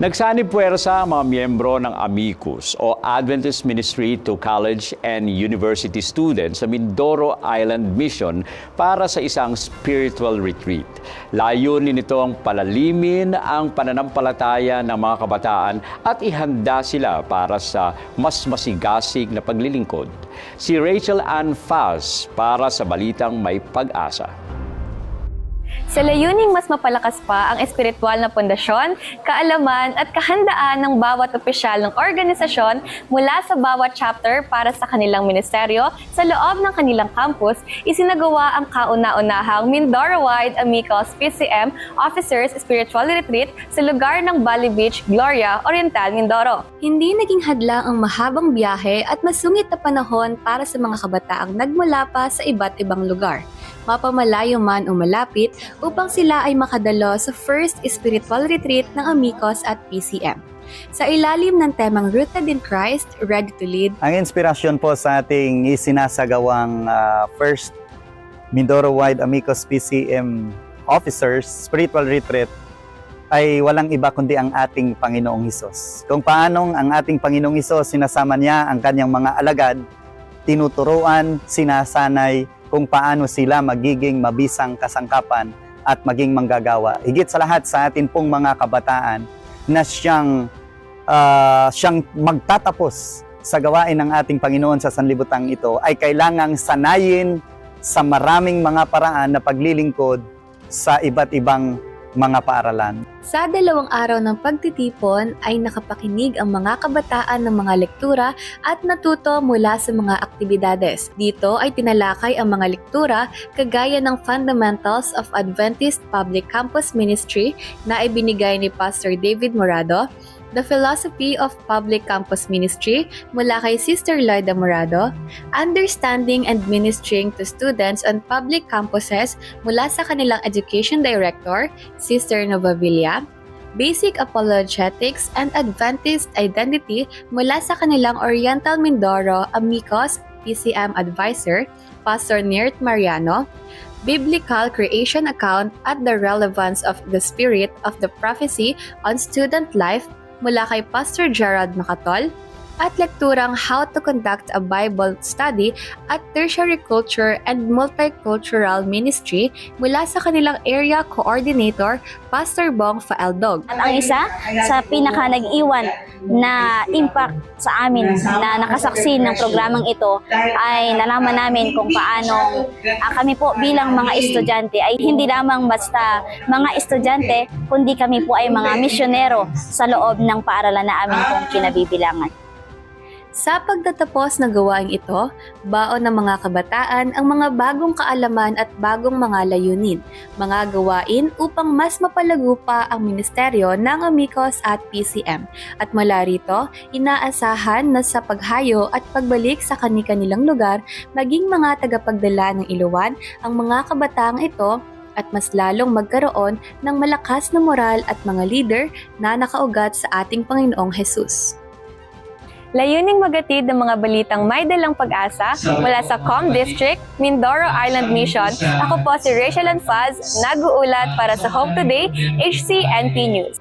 Nagsanib puwersa ang mga miyembro ng Amicus o Adventist Ministry to College and University Students sa Mindoro Island Mission para sa isang spiritual retreat. Layunin nito ang palalimin ang pananampalataya ng mga kabataan at ihanda sila para sa mas masigasig na paglilingkod. Si Rachel Ann Faz para sa Balitang May Pag-asa. Sa layuning mas mapalakas pa ang espiritual na pundasyon, kaalaman at kahandaan ng bawat opisyal ng organisasyon mula sa bawat chapter para sa kanilang ministeryo sa loob ng kanilang campus, isinagawa ang kauna-unahang Mindoro-wide Amicus PCM Officers Spiritual Retreat sa lugar ng Bali Beach, Gloria, Oriental, Mindoro. Hindi naging hadlang ang mahabang biyahe at masungit na panahon para sa mga kabataang nagmula pa sa iba't ibang lugar mapamalayo man o malapit upang sila ay makadalo sa first spiritual retreat ng Amicos at PCM. Sa ilalim ng temang Rooted in Christ, Ready to Lead, Ang inspirasyon po sa ating isinasagawang ah, first Mindoro Wide Amicus PCM Officers Spiritual Retreat ay walang iba kundi ang ating Panginoong Hesus. Kung paanong ang ating Panginoong Hesus sinasama niya ang kanyang mga alagad, tinuturuan, sinasanay kung paano sila magiging mabisang kasangkapan at maging manggagawa. Higit sa lahat sa atin pong mga kabataan na siyang ah, siyang magtatapos sa gawain ng ating Panginoon sa sanlibutan ito ay kailangang sanayin sa maraming mga paraan na paglilingkod sa iba't ibang mga paaralan. Sa dalawang araw ng pagtitipon ay nakapakinig ang mga kabataan ng mga lektura at natuto mula sa mga aktibidades. Dito ay tinalakay ang mga lektura kagaya ng Fundamentals of Adventist Public Campus Ministry na ibinigay ni Pastor David Morado, The Philosophy of Public Campus Ministry mula kay Sister Loida Morado, Understanding and Ministering to Students on Public Campuses mula sa kanilang Education Director, Sister Nova Villa, Basic Apologetics and Adventist Identity mula sa kanilang Oriental Mindoro Amicos PCM Advisor, Pastor Niert Mariano, Biblical Creation Account at the Relevance of the Spirit of the Prophecy on Student Life mula kay Pastor Gerald Macatol, at lekturang How to Conduct a Bible Study at Tertiary Culture and Multicultural Ministry mula sa kanilang Area Coordinator, Pastor Bong Faeldog. At ang isa sa pinaka nag-iwan na impact sa amin na nakasaksi ng programang ito ay nalaman namin kung paano ah, kami po bilang mga estudyante ay hindi lamang basta mga estudyante kundi kami po ay mga misyonero sa loob ng paaralan na amin pong kinabibilangan. Sa pagtatapos ng gawain ito, baon ng mga kabataan ang mga bagong kaalaman at bagong mga layunin, mga gawain upang mas mapalago pa ang ministeryo ng Amicos at PCM. At mula rito, inaasahan na sa paghayo at pagbalik sa kani-kanilang lugar, maging mga tagapagdala ng iluwan ang mga kabataang ito at mas lalong magkaroon ng malakas na moral at mga leader na nakaugat sa ating Panginoong Jesus. Layuning magatid ng mga balitang may dalang pag-asa mula sa Com District, Mindoro Island Mission. Ako po si Rachel Anfaz, nag-uulat para sa Home Today, HCNP News.